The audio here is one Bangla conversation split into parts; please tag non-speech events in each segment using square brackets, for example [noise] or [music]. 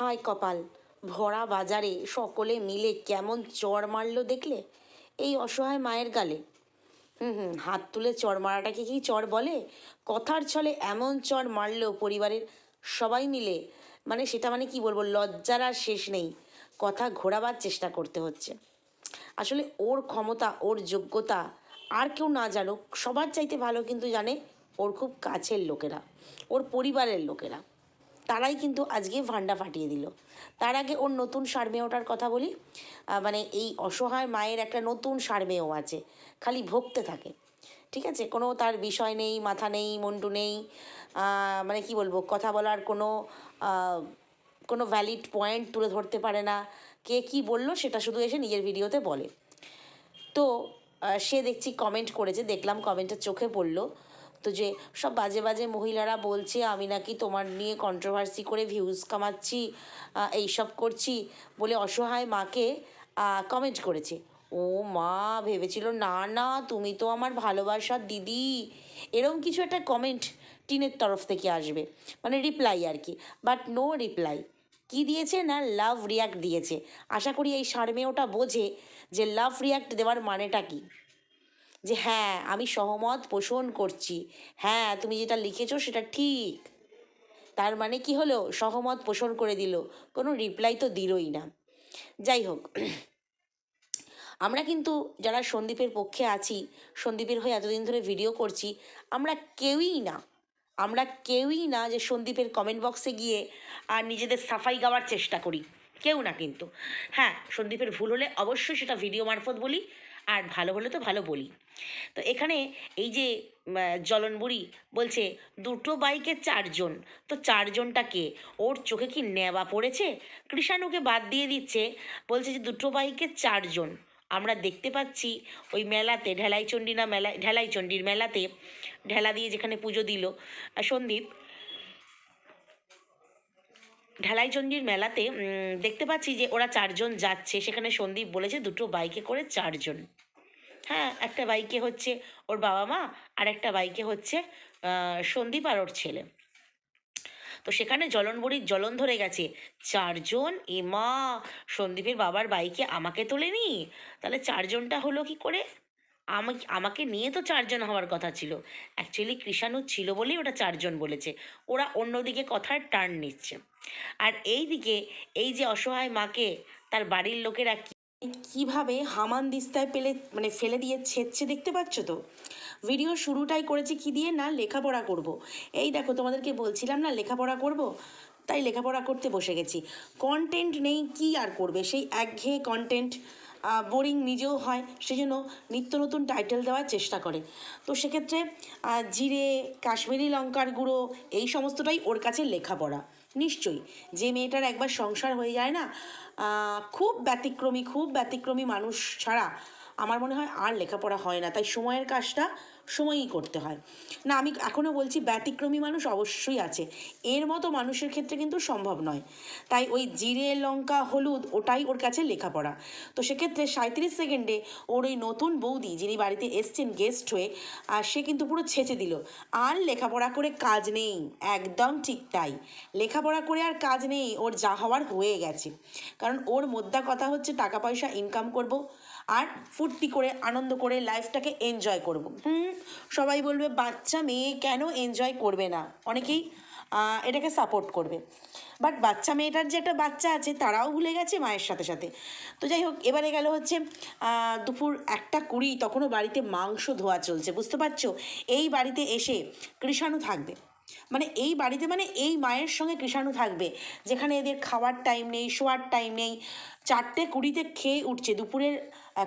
হায় কপাল, ভরা বাজারে সকলে মিলে কেমন চড় মারলো দেখলে? এই অসহায় মায়ের গালে। হুম হুম, হাত তুলে চড় মারাটাকে কি চড় বলে? কথার ছলে এমন চড় মারলো পরিবারের সবাই মিলে। মানে সেটা মানে কি বলব, লজ্জার আর শেষ নেই। কথা ঘোরাবার চেষ্টা করতে হচ্ছে। আসলে ওর ক্ষমতা, ওর যোগ্যতা আর কেউ না জানুক, সবার চাইতে ভালো কিন্তু জানে ওর খুব কাছের লোকেরা, ওর পরিবারের লোকেরা। তারাই কিন্তু আজকে ভান্ডা ফাটিয়ে দিল। তার আগে ওর নতুন সারমেয়টার কথা বলি। মানে এই অসহায় মায়ের একটা নতুন সারমেয় আছে, খালি ভোগতে থাকে। ঠিক আছে? কোনো তার বিষয় নেই, মাথা নেই, মন্টু নেই মানে কি বলব, কথা বলার কোনো কোনো ভ্যালিড পয়েন্ট তুলে ধরতে পারে না। কে কি বলল সেটা শুধু এসে নিজের ভিডিওতে বলে। তো সে দেখছি কমেন্ট করেছে, দেখলাম কমেন্টটা চোখে পড়ল। তো যে সব বাজে বাজে মহিলারা বলছে আমি নাকি তোমার নিয়ে কন্ট্রোভার্সি করে ভিউজ কামাচ্ছি আহ, এইসব করছি বলে অসহায় মাকে কমেন্ট করেছে। ও মা ভেবেছিল না না তুমি তো আমার ভালোবাসার দিদি। এরকম কিছু একটা কমেন্ট টিনের তরফ থেকে আসবে মানে রিপ্লাই আর কি বাট নো রিপ্লাই কি দিয়েছে না লাভ রিয়াক্ট দিয়েছে? আশা করি এই সারমেয়টা বোঝে যে লাভ রিয়াক্ট দেওয়ার মানেটা কি। যে হ্যাঁ আমি সহমত পোষণ করছি। হ্যাঁ তুমি যেটা লিখেছো সেটা ঠিক। তার মানে কি হলো? সহমত পোষণ করে দিল। কোনো রিপ্লাই তো দিলই না। যাই হোক, আমরা কিন্তু যারা সন্দীপের পক্ষে আছি, সন্দীপের হয়ে এতদিন ধরে ভিডিও করছি, আমরা কেউই না, আমরা কেউই না যে সন্দীপের কমেন্ট বক্সে গিয়ে আর নিজেদের সাফাই গাওয়ার চেষ্টা করি। কেউ না কিন্তু। হ্যাঁ সন্দীপের ভুল হলে অবশ্যই সেটা ভিডিও মারফত বলি। আর ভালো হলে তো ভালো বলি। তো এখানে এই যে উম, আহ, জলন বুড়ি বলছে দুটো বাইকে চারজন। তো চারজনটা কে? ওর চোখে কি নেওয়া পড়েছে? কৃষাণুকে বাদ দিয়ে দিচ্ছে বলছে যে দুটো বাইকে চারজন। আমরা দেখতে পাচ্ছি ওই মেলাতে ঢেলাইচণ্ডী না মেলা ঢেলাইচণ্ডীর মেলাতে ঢেলা দিয়ে যেখানে পুজো দিল সন্দীপ ঢালাইচণ্ডীর মেলাতে দেখতে পাচ্ছি যে ওরা চারজন যাচ্ছে। সেখানে সন্দীপ বলেছে দুটো বাইকে করে চারজন। হ্যাঁ একটা বাইকে হচ্ছে ওর বাবা মা আর একটা বাইকে হচ্ছে সন্দীপ আর ওর ছেলে। তো সেখানে জলনবড়ির জলন ধরে গেছে। চারজন? এমা সন্দীপের বাবার বাইকে আমাকে তোলেনি? তাহলে চারজনটা হলো কি করে? আমাকে আমাকে নিয়ে তো চারজন হওয়ার কথা ছিল। অ্যাকচুয়ালি কৃষাণু ছিল বলেই ওটা চারজন বলেছে। ওরা অন্যদিকে কথার টার্ন নিচ্ছে। আর এই দিকে এই যে অসহায় মাকে তার বাড়ির লোকেরা কীভাবে হামান দিস্তায় পেলে মানে ফেলে দিয়ে ছেচ্ছে দেখতে পাচ্ছ তো? ভিডিও শুরুটাই করেছি কি দিয়ে? না, লেখাপড়া করব। এই দেখো তোমাদেরকে বলছিলাম না, লেখাপড়া করব। তাই লেখাপড়া করতে বসে গেছি। কন্টেন্ট নেই, কি আর করবে? সেই একঘেয়ে কন্টেন্ট বোরিং নিজেও হয় সেই জন্য নিত্য নতুন টাইটেল দেওয়ার চেষ্টা করে। তো সেক্ষেত্রে জিরে, কাশ্মীরি লঙ্কার গুঁড়ো, এই সমস্তটাই ওর কাছে লেখাপড়া। নিশ্চয়ই, যে মেয়েটার একবার সংসার হয়ে যায় না খুব ব্যতিক্রমী খুব ব্যতিক্রমী মানুষ ছাড়া আমার মনে হয় আর লেখাপড়া হয় না। তাই সময়ের কাজটা সময়ই করতে হয়। না, আমি এখনও বলছি ব্যতিক্রমী মানুষ অবশ্যই আছে। এর মতো মানুষের ক্ষেত্রে কিন্তু সম্ভব নয়। তাই ওই জিরে, লঙ্কা, হলুদ ওটাই ওর কাছে লেখাপড়া। তো সেক্ষেত্রে সাঁত্রিশ সেকেন্ডে ওর ওই নতুন বৌদি যিনি বাড়িতে এসছেন গেস্ট হয়ে, আর সে কিন্তু পুরো ছেঁচে দিল। আর লেখাপড়া করে কাজ নেই। একদম ঠিক তাই। লেখাপড়া করে আর কাজ নেই। ওর যা হওয়ার হয়ে গেছে। কারণ ওর মোদ্দা কথা হচ্ছে টাকা পয়সা ইনকাম করব। আর ফুর্তি করে, আনন্দ করে লাইফটাকে এনজয় করব। সবাই বলবে, বাচ্চা, মেয়ে কেন এনজয় করবে না? অনেকেই এটাকে সাপোর্ট করবে। বাট বাচ্চা, মেয়েটার যে একটা বাচ্চা আছে, তারাও ভুলে গেছে মায়ের সাথে সাথে। তো যাই হোক, এবারে গেল হচ্ছে দুপুর একটা কুড়ি, তখনও বাড়িতে মাংস ধোয়া চলছে, বুঝতে পারছ? এই বাড়িতে এসে কৃষাণু থাকবে। মানে এই বাড়িতে মানে এই মায়ের সঙ্গে কৃষাণু থাকবে, যেখানে এদের খাওয়ার টাইম নেই, শোয়ার টাইম নেই। চারটে কুড়িতে খেয়ে উঠছে, দুপুরের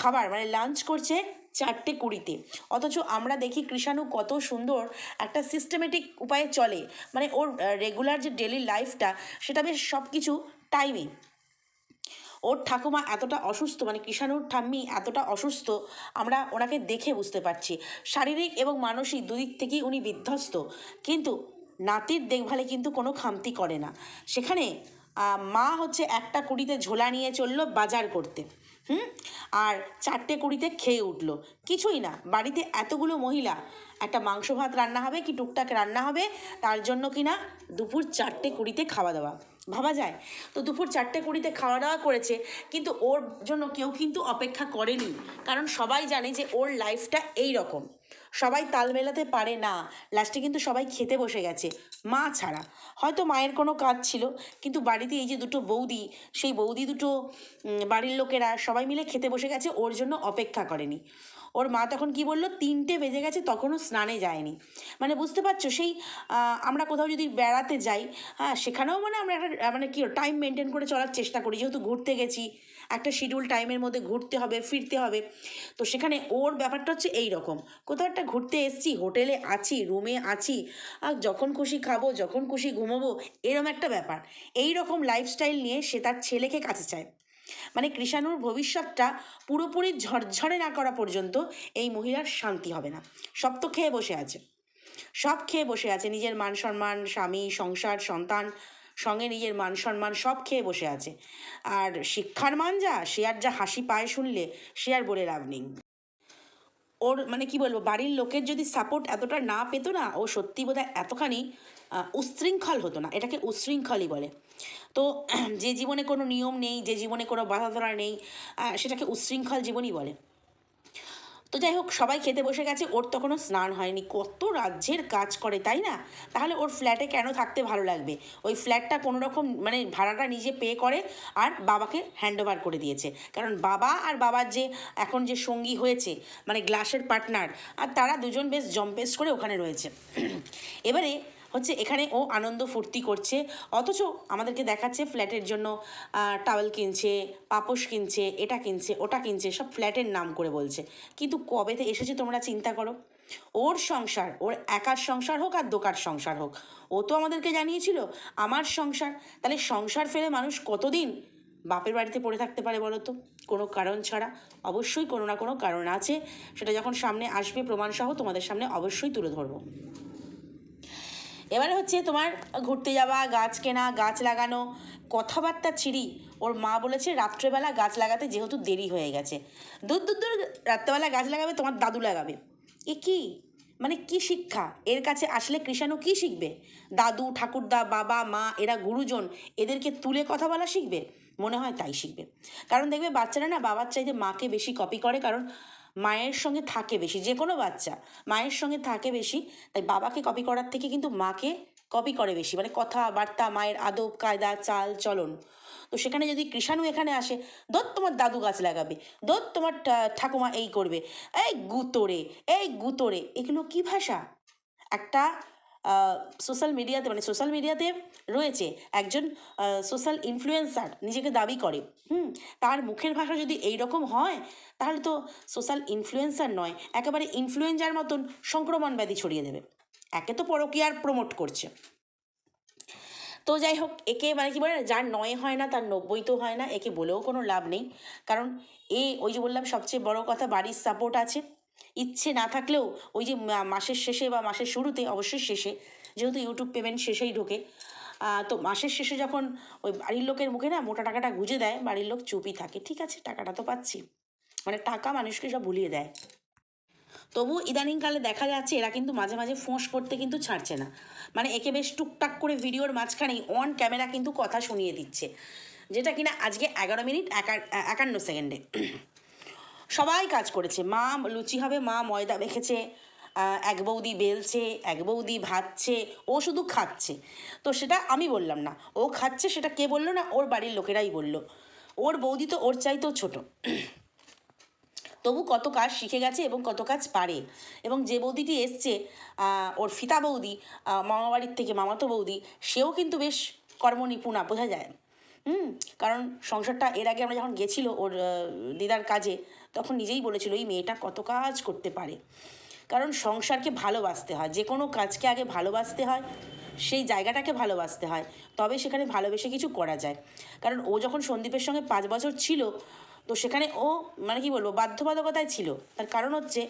খাবার মানে লাঞ্চ করছে চারটে কুড়িতে। অথচ আমরা দেখি কৃষাণু কত সুন্দর একটা সিস্টেমেটিক উপায়ে চলে। মানে ওর রেগুলার যে ডেলি লাইফটা সেটা বেশ সব কিছু টাইমে ওর ঠাকুমা এতটা অসুস্থ মানে কৃষাণুর ঠাম্মি এতটা অসুস্থ, আমরা ওনাকে দেখে বুঝতে পারছি। শারীরিক এবং মানসিক দুদিক থেকেই উনি বিধ্বস্ত। কিন্তু নাতির দেখভালে কিন্তু কোনো খামতি করে না। সেখানে মা হচ্ছে একটা কুড়িতে ঝোলা নিয়ে চলল বাজার করতে। হুম? আর চারটে কুড়িতে খেয়ে উঠল। কিছুই না, বাড়িতে এতগুলো মহিলা। একটা মাংস ভাত রান্না হবে কি টুকটাক রান্না হবে, তার জন্য কি না দুপুর চারটে কুড়িতে খাওয়া দাওয়া। ভাবা যায়? তো দুপুর চারটে কুড়িতে খাওয়া দাওয়া করেছে, কিন্তু ওর জন্য কেউ কিন্তু অপেক্ষা করেনি। কারণ সবাই জানে যে ওর লাইফটা এই রকম সবাই তাল মেলাতে পারে না। লাস্টে কিন্তু সবাই খেতে বসে গেছে। মা ছাড়া। হয়তো মায়ের কোনো কাজ ছিল, কিন্তু বাড়িতে এই যে দুটো বৌদি, সেই বৌদি দুটো বাড়ির লোকেরা সবাই মিলে খেতে বসে গেছে, ওর জন্য অপেক্ষা করেনি। ওর মা তখন কি বলল, তিনটে বেজে গেছে, তখনও স্নানে যায়নি। মানে বুঝতে পারছ, সেই আমরা কোথাও যদি বেড়াতে যাই হ্যাঁ সেখানেও মানে আমরা একটা মানে কি টাইম মেনটেন করে চলার চেষ্টা করি। যেহেতু ঘুরতে গেছি একটা শিডিউল টাইমের মধ্যে ঘুরতে হবে, ফিরতে হবে। তো সেখানে ওর ব্যাপারটা হচ্ছে এই রকম। কোথাও একটা ঘুরতে এসছি, হোটেলে আছি রুমে আছি, আর যখন খুশি খাব, যখন খুশি ঘুমোবো, এরম একটা ব্যাপার। এই রকম লাইফস্টাইল নিয়ে সে তার ছেলেকে কাছে চায়। মানে কৃষাণুর ভবিষ্যৎটা পুরোপুরি ঝরঝরে না করা পর্যন্ত এই মহিলার শান্তি হবে না। সব তো খেয়ে বসে আছে। সব খেয়ে বসে আছে। নিজের মান সম্মান স্বামী, সংসার, সন্তান সঙ্গে নিজের মান সম্মান সব খেয়ে বসে আছে। আর শিক্ষার মান যা সে আর যা হাসি পায় শুনলে সে আর বলে লাভ নেই। ওর মানে কি বলব বাড়ির লোকের যদি সাপোর্ট এতটা না পেতো না ও সত্যি বোধহয় এতখানি আহ, উচ্ছৃঙ্খল হতো না। এটাকে উচ্ছৃঙ্খলই বলে। তো [clears throat] যে জীবনে কোনো নিয়ম নেই যে জীবনে কোনো বাধা ধরা নেই সেটাকে উচ্ছৃঙ্খল জীবনই বলে। তো যাই হোক, সবাই খেতে বসে গেছে। ওর তখনও স্নান হয়নি। কত রাজ্যের কাজ করে, তাই না? তাহলে ওর ফ্ল্যাটে কেন থাকতে ভালো লাগবে? ওই ফ্ল্যাটটা কোনো রকম মানে ভাড়াটা নিজে পে করে আর বাবাকে হ্যান্ডওভার করে দিয়েছে। কারণ বাবা আর বাবার যে এখন যে সঙ্গী হয়েছে মানে গ্লাসের পার্টনার আর তারা দুজন বেশ জম্পেস করে ওখানে রয়েছে। [clears throat] এবারে হচ্ছে এখানে ও আনন্দ ফুর্তি করছে, অথচ আমাদেরকে দেখাচ্ছে ফ্ল্যাটের জন্য টাওয়েল কিনছে, পাপোশ কিনছে, এটা কিনছে, ওটা কিনছে, সব ফ্ল্যাটের নাম করে বলছে। কিন্তু কবেতে এসেছে তোমরা চিন্তা করো? ওর সংসার, ওর একার সংসার হোক আর দোকার সংসার হোক, ও তো আমাদেরকে জানিয়েছিল, আমার সংসার, তাহলে সংসার ফেলে মানুষ কতদিন বাপের বাড়িতে পড়ে থাকতে পারে বলো তো? কোনো কারণ ছাড়া, অবশ্যই কোনো না কোনো কারণ আছে, সেটা যখন সামনে আসবে প্রমাণসহ তোমাদের সামনে অবশ্যই তুলে ধরবো। এবারে হচ্ছে তোমার ঘুরতে যাওয়া, গাছ কেনা, গাছ লাগানো, কথাবার্তা ছিঁড়ি। ওর মা বলেছে, রাত্রেবেলা গাছ লাগাতে যেহেতু দেরি হয়ে গেছে। দূর দূর দূর রাত্রেবেলা গাছ লাগাবে, তোমার দাদু লাগাবে। এ কি? মানে কি শিক্ষা? এর কাছে আসলে কৃষাণু কি শিখবে? দাদু, ঠাকুরদা, বাবা, মা, এরা গুরুজন, এদেরকে তুলে কথা বলা শিখবে? মনে হয় তাই শিখবে। কারণ দেখবে, বাচ্চারা না বাবার চাইতে মাকে বেশি কপি করে, কারণ মায়ের সঙ্গে থাকে বেশি যে কোনো বাচ্চা মায়ের সঙ্গে থাকে বেশি, তাই বাবাকে কপি করার থেকে কিন্তু মাকে কপি করে বেশি। মানে কথাবার্তা, মায়ের আদব, কায়দা, চাল, চলন। তো সেখানে যদি কৃষাণু এখানে আসে দোত তোমার দাদু গাছ লাগাবে দোত তোমার ঠাকুমা এই করবে, এই গুতোরে এই গুতোরে। এগুলো কি ভাষা? একটা সোশ্যাল মিডিয়াতে মানে সোশ্যাল মিডিয়াতে রয়েছে একজন সোশ্যাল ইনফ্লুয়েন্সার নিজেকে দাবি করে। হুম, তার মুখের ভাষা যদি এই রকম হয়, তাহলে তো সোশ্যাল ইনফ্লুয়েন্সার নয়, একেবারে ইনফ্লুয়েঞ্জার মতন সংক্রমণ ব্যাধি ছড়িয়ে দেবে। একে তো পরকীয়ার প্রমোট করছে। তো যাই হোক, একে মানে কি বলে যার নয় হয় না, তার নব্বই তো হয় না, একে বলেও কোনো লাভ নেই। কারণ এ, ওই যে বললাম, সবচেয়ে বড় কথা, বাড়ির সাপোর্ট আছে। ইচ্ছে না থাকলেও ওই যে মাসের শেষে বা মাসের শুরুতে, অবশ্যই শেষে, যেহেতু ইউটিউব পেমেন্ট শেষেই ঢোকে তো মাসের শেষে যখন ওই বাড়ির লোকের মুখে না মোটা টাকাটা গুঁজে দেয়, বাড়ির লোক চুপই থাকে। ঠিক আছে, টাকাটা তো পাচ্ছি। মানে টাকা মানুষকে সব ভুলিয়ে দেয়। তবু ইদানিংকালে দেখা যাচ্ছে এরা কিন্তু মাঝে মাঝে ফোঁস করতে কিন্তু ছাড়ছে না। মানে একে বেশ টুকটাক করে ভিডিওর মাঝখানেই অন ক্যামেরা কিন্তু কথা শুনিয়ে দিচ্ছে। যেটা কিনা আজকে এগারো মিনিট, একা- একান্ন সেকেন্ডে। সবাই কাজ করেছে। মা লুচি হবে, মা ময়দা মেখেছে এক বৌদি বেলছে, এক বৌদি ভাজছে ও শুধু খাচ্ছে। তো সেটা আমি বললাম না। ও খাচ্ছে সেটা কে বলল না? ওর বাড়ির লোকেরাই বলল। ওর বৌদি তো ওর চাইতেও ছোটো। তবু কত কাজ শিখে গেছে এবং কত কাজ পারে। এবং যে বৌদিটি এসছে ওর ফিতা বৌদি মামাবাড়ির থেকে মামাতো বৌদি, সেও কিন্তু বেশ কর্মনিপুণা, বোঝা যায়। হুম? কারণ সংসারটা এর আগে আমরা যখন গেছিল ওর দিদার কাজে তখন নিজেই বলেছিল, এই মেয়েটা কত কাজ করতে পারে। কারণ সংসারকে ভালোবাসতে হয়, যে কোনো কাজকে আগে ভালোবাসতে হয়, সেই জায়গাটাকে ভালোবাসতে হয়, তবে সেখানে ভালোবেসে কিছু করা যায়। কারণ ও যখন সন্দীপের সঙ্গে পাঁচ বছর ছিল, তো সেখানে ও মানে কি বলব, বাধ্যবাধকতায় ছিল। তার কারণ হচ্ছে,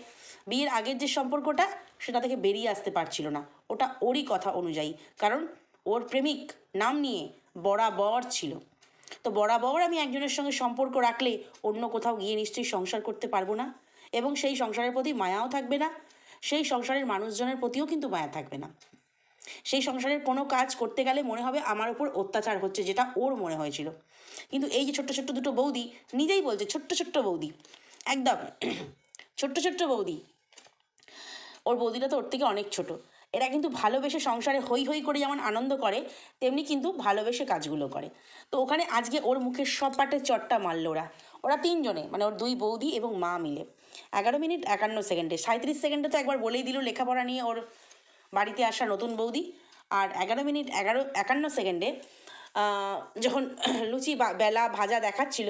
বিয়ের আগের যে সম্পর্কটা, সেটা থেকে বেরিয়ে আসতে পারছিল না। ওটা ওরই কথা অনুযায়ী, কারণ ওর প্রেমিক নাম নিয়ে বরাবর ছিল। তো বরাবর আমি একজনের সঙ্গে সম্পর্ক রাখলে অন্য কোথাও গিয়ে নিশ্চয়ই সংসার করতে পারব না। এবং সেই সংসারের প্রতি মায়াও থাকবে না, সেই সংসারের মানুষজনের প্রতিও কিন্তু মায়া থাকবে না। সেই সংসারের কোনো কাজ করতে গেলে মনে হবে আমার উপর অত্যাচার হচ্ছে যেটা ওর মনে হয়েছিল। কিন্তু এই যে ছোট্ট ছোট্ট দুটো বৌদি, নিজেই বলছে ছোট্ট ছোট্ট বৌদি, একদম ছোট্ট ছোট্ট বৌদি। ওর বৌদিটা তো ওর থেকে অনেক ছোট। এরা কিন্তু ভালোবেসে সংসারে হই হই করে যেমন আনন্দ করে, তেমনি কিন্তু ভালোবেসে কাজগুলো করে। তো ওখানে আজকে ওর মুখে সব পাটে চটটা মারলো ওরা। ওরা তিনজনে মানে ওর দুই বৌদি এবং মা মিলে। এগারো মিনিট একান্ন সেকেন্ডে সাঁত্রিশ সেকেন্ডে তো একবার বলেই দিল লেখাপড়া নিয়ে ওর বাড়িতে আসা নতুন বৌদি। আর এগারো মিনিট এগারো, একান্ন সেকেন্ডে যখন [clears throat] লুচি বা, বেলা ভাজা দেখাচ্ছিল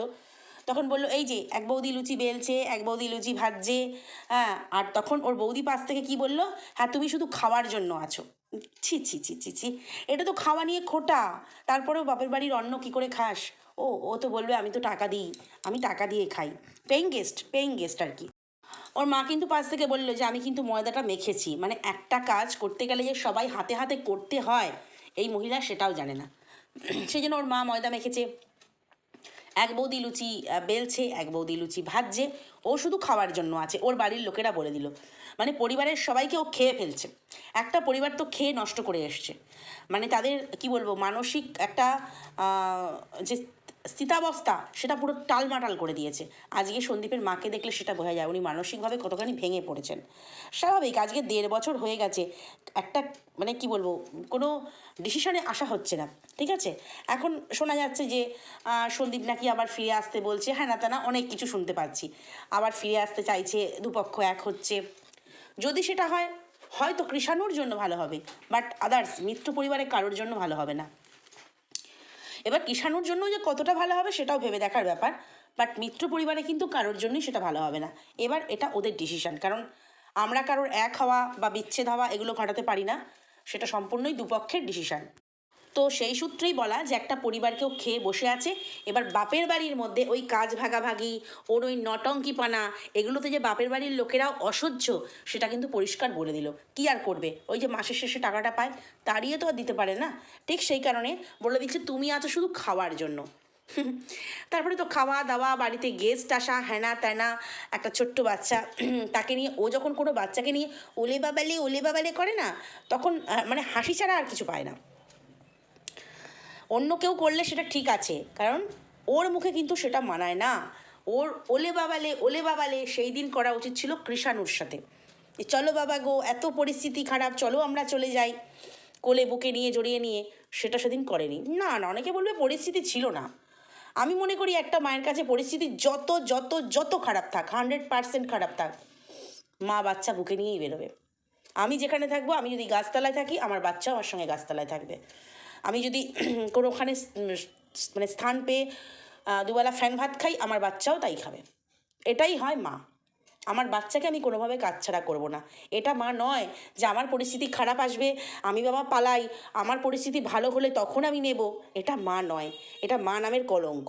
তখন বলল, এই যে, এক বৌদি লুচি বেলছে, এক বৌদি লুচি ভাজছে। হ্যাঁ আর তখন ওর বৌদি পাশ থেকে কি বলল হ্যাঁ তুমি শুধু খাওয়ার জন্য আছো। ছি ছি ছি ছি ছি। এটা তো খাওয়া নিয়ে খোটা। তারপরেও বাপের বাড়ির অন্ন কি করে খাস? ও ও তো বলবে, আমি তো টাকা দিই, আমি টাকা দিয়ে খাই। পেইং গেস্ট পেইং গেস্ট আর কি। ওর মা কিন্তু পাশ থেকে বলল যে, আমি কিন্তু ময়দাটা মেখেছি। মানে একটা কাজ করতে গেলে যে সবাই হাতে হাতে করতে হয়, এই মহিলা সেটাও জানে না। সেই জন্য ওর মা ময়দা মেখেছে। এক বৌদি লুচি বেলছে, এক বৌদি লুচি ভাজছে, ও শুধু খাওয়ার জন্য আছে, ওর বাড়ির লোকেরা বলে দিল। মানে পরিবারের সবাইকে ও খেয়ে ফেলছে। একটা পরিবার তো খেয়ে নষ্ট করে এসছে। মানে তাদের, কি বলব, মানসিক একটা যে স্থিতাবস্থা সেটা পুরো টালমাটাল করে দিয়েছে। আজকে সন্দীপের মাকে দেখলে সেটা বোঝা যায়, উনি মানসিকভাবে কতখানি ভেঙে পড়েছেন। স্বাভাবিক, আজকে দেড় বছর হয়ে গেছে, একটা মানে কি বলব, কোনো ডিসিশনে আসা হচ্ছে না, ঠিক আছে? এখন শোনা যাচ্ছে যে সন্দীপ নাকি আবার ফিরে আসতে বলছে হ্যাঁ না তা না, অনেক কিছু শুনতে পাচ্ছি। আবার ফিরে আসতে চাইছে দুপক্ষ এক হচ্ছে। যদি সেটা হয়, হয়তো কৃষাণুর জন্য ভালো হবে বাট আদার্স মিত্র পরিবারের কারোর জন্য ভালো হবে না। এবার কিষাণুর জন্য যে কতটা ভালো হবে সেটাও ভেবে দেখার ব্যাপার বাট মিত্র পরিবারে কিন্তু কারোর জন্যই সেটা ভালো হবে না। এবার এটা ওদের ডিসিশান কারণ আমরা কারোর এক হওয়া বা বিচ্ছেদ হওয়া এগুলো ঘটাতে পারি না, সেটা সম্পূর্ণই দুপক্ষের ডিসিশন তো সেই সূত্রেই বলা যে একটা পরিবারকেও খেয়ে বসে আছে। এবার বাপের বাড়ির মধ্যে ওই কাজ ভাগাভাগি, ওর ওই নটঙ্কিপানা, এগুলোতে যে বাপের বাড়ির লোকেরাও অসহ্য, সেটা কিন্তু পরিষ্কার বলে দিল। কি আর করবে? ওই যে মাসের শেষে টাকাটা পায় তাড়িয়ে তো আর দিতে পারে না? ঠিক সেই কারণে বলে দিচ্ছে, তুমি আছো শুধু খাওয়ার জন্য। তারপরে তো খাওয়া দাওয়া বাড়িতে গেস্ট আসা হ্যানা ত্যানা একটা ছোট্ট বাচ্চা, তাকে নিয়ে, ও যখন কোনো বাচ্চাকে নিয়ে ওলে বাবালে ওলে বাবালে করে না, তখন মানে হাসি ছাড়া আর কিছু পায় না। অন্য কেউ করলে সেটা ঠিক আছে, কারণ ওর মুখে কিন্তু সেটা মানায় না। ওর ওলে বাবালে ওলে বাবালে সেই দিন করা উচিত ছিল কৃষাণুর সাথে। চলো বাবা গো, এত পরিস্থিতি খারাপ, চলো আমরা চলে যাই কোলে বুকে নিয়ে, জড়িয়ে নিয়ে। সেটা সেদিন করেনি। না না, অনেকে বলবে পরিস্থিতি ছিল না। আমি মনে করি একটা মায়ের কাছে পরিস্থিতি যত যত যত খারাপ থাক হান্ড্রেড পার্সেন্ট খারাপ থাক, মা বাচ্চা বুকে নিয়েই বেরোবে। আমি যেখানে থাকব, আমি যদি গাছতলায় থাকি, আমার বাচ্চাও আমার সঙ্গে গাছতলায় থাকবে। আমি যদি [clears throat] কোনো ওখানে মানে স্থান পেয়ে দুবেলা ফ্যান ভাত খাই, আমার বাচ্চাও তাই খাবে। এটাই হয় মা। আমার বাচ্চাকে আমি কোনোভাবে কাজ ছাড়া করব না। এটা মা নয় যে আমার পরিস্থিতি খারাপ আসবে, আমি বাবা পালাই, আমার পরিস্থিতি ভালো হলে তখন আমি নেব। এটা মা নয়। এটা মা নামের কলঙ্ক।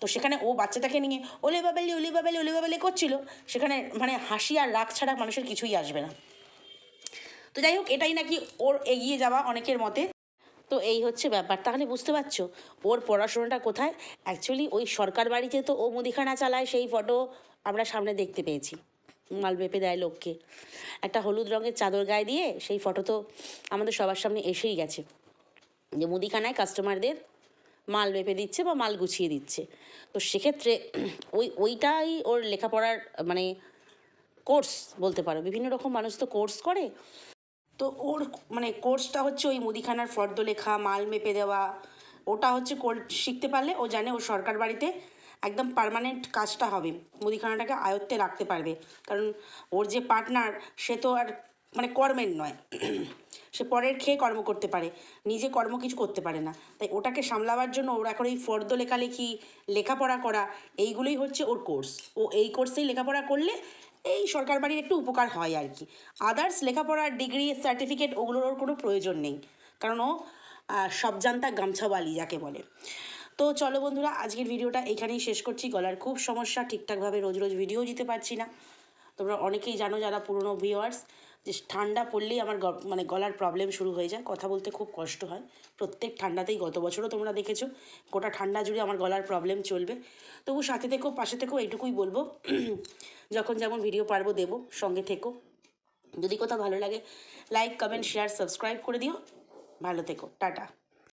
তো সেখানে ও বাচ্চাটাকে নিয়ে ওলে বাবালি ওলে বাবালি ওলে বাবালি করছিল। সেখানে মানে হাসি আর রাগ ছাড়া মানুষের কিছুই আসবে না। তো যাই হোক, এটাই নাকি ওর এগিয়ে যাওয়া অনেকের মতে। তো এই হচ্ছে ব্যাপার। তাহলে বুঝতে পারছ, ওর পড়াশোনাটা কোথায়? অ্যাকচুয়ালি ওই সরকার বাড়িতে তো ও মুদিখানা চালায়, সেই ফটো আমরা সামনে দেখতে পেয়েছি। মাল বেপে দেয় লোককে। একটা হলুদ রঙের চাদর গায়ে দিয়ে সেই ফটো তো আমাদের সবার সামনে এসেই গেছে। যে মুদিখানায় কাস্টমারদের মাল বেপে দিচ্ছে বা মাল গুছিয়ে দিচ্ছে। তো সেক্ষেত্রে [clears throat] ওই, ওইটাই ওর লেখাপড়ার মানে কোর্স বলতে পারো। বিভিন্ন রকম মানুষ তো কোর্স করে। তো ওর মানে কোর্সটা হচ্ছে ওই মুদিখানার ফর্দ লেখা মাল মেপে দেওয়া। ওটা হচ্ছে শিখতে পারলে ও জানে ও সরকার বাড়িতে একদম পার্মানেন্ট কাজটা হবে। মুদিখানাটাকে আয়ত্তে রাখতে পারবে। কারণ ওর যে পার্টনার সে তো আর মানে কর্মের নয়। [clears throat] সে পরের খেয়ে কর্ম করতে পারে। নিজে কর্ম কিছু করতে পারে না। তাই ওটাকে সামলাবার জন্য ওর এখন এই ফর্দ লেখালেখি লেখাপড়া করা, এইগুলোই হচ্ছে ওর কোর্স ও এই কোর্সেই লেখাপড়া করলে এই সরকার বাড়ির একটু উপকার হয় আর কি। আদার্স লেখাপড়ার ডিগ্রি সার্টিফিকেট ওগুলোর কোনো প্রয়োজন নেই। কারণ ও সব জানতা গামছাওয়ালি যাকে বলে। তো চলো বন্ধুরা, আজকের ভিডিওটা এখানেই শেষ করছি। গলার খুব সমস্যা, ঠিকঠাকভাবে রোজ রোজ ভিডিও দিতে পারছি না। তোমরা অনেকেই জানো যারা পুরনো ভিউয়ার্স যে ঠান্ডা পড়লেই আমার মানে গলার প্রবলেম শুরু হয়ে যায়। কথা বলতে খুব কষ্ট হয়। প্রত্যেক ঠান্ডাতেই গত বছরও তোমরা দেখেছ, গোটা ঠান্ডা জুড়ে আমার গলার প্রবলেম চলবে। তবু সাথে থেকেও পাশে থেকেও এইটুকুই বলব। [clears throat] যখন যেমন ভিডিও পারব, দেবো। সঙ্গে থেকো। যদি কোথাও ভালো লাগে লাইক কমেন্ট শেয়ার সাবস্ক্রাইব করে দিও। ভালো থেকো। টাটা।